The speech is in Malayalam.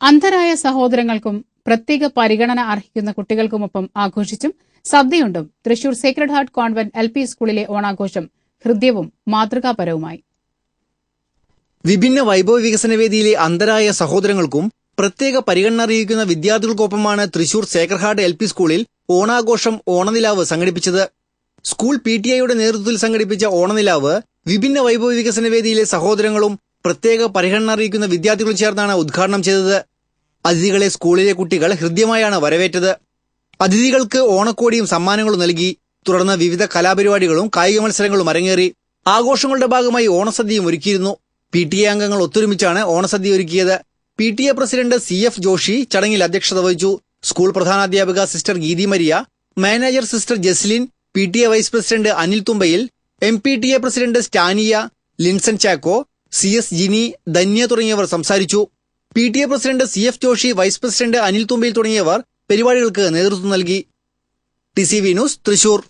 അന്ധരായ സഹോദരങ്ങൾക്കും പ്രത്യേക പരിഗണന അർഹിക്കുന്ന കുട്ടികൾക്കുമൊപ്പം ആഘോഷിച്ചും സദ്യയുണ്ടും Thrissur sacred heart convent L P സ്കൂളിലെ ഓണാഘോഷം ഹൃദ്യവും മാതൃകാപരവുമായി. വിഭിന്ന വൈഭവ വികസന വേദിയിലെ അന്തരായ സഹോദരങ്ങൾക്കും പ്രത്യേക പരിഗണന അറിയിക്കുന്ന വിദ്യാർത്ഥികൾക്കൊപ്പമാണ് Thrissur sacred heart L P സ്കൂളിൽ ഓണാഘോഷം ഓണനിലാവ് സംഘടിപ്പിച്ചത്. സ്കൂൾ പി ടി ഐയുടെ നേതൃത്വത്തിൽ സംഘടിപ്പിച്ച ഓണനിലാവ് വിഭിന്ന വൈഭവ വികസന വേദിയിലെ സഹോദരങ്ങളും പ്രത്യേക പരിഗണന അറിയിക്കുന്ന വിദ്യാർത്ഥികളും ചേർന്നാണ് ഉദ്ഘാടനം ചെയ്തത്. അതിഥികളെ സ്കൂളിലെ കുട്ടികൾ ഹൃദ്യമായാണ് വരവേറ്റത്. അതിഥികൾക്ക് ഓണക്കോടിയും സമ്മാനങ്ങളും നൽകി. തുടർന്ന് വിവിധ കലാപരിപാടികളും കായിക മത്സരങ്ങളും അരങ്ങേറി. ആഘോഷങ്ങളുടെ ഭാഗമായി ഓണസദ്യയും ഒരുക്കിയിരുന്നു. പി ടി എ അംഗങ്ങൾ ഒത്തൊരുമിച്ചാണ് ഓണസദ്യ ഒരുക്കിയത്. P T A president C F Joshi ചടങ്ങിൽ അധ്യക്ഷത വഹിച്ചു. School പ്രധാനാധ്യാപിക sister Geethi Maria manager sister Jaslin P T A vice president Anil Thumbayil M P T A president Stania Linson Chacko C S Gini Dhanya തുടങ്ങിയവർ സംസാരിച്ചു. P T A president C F Joshi vice president Anil Thumbil തുടങ്ങിയവർ പരിപാടികൾക്ക് നേതൃത്വം നൽകി. T C V news Thrissur.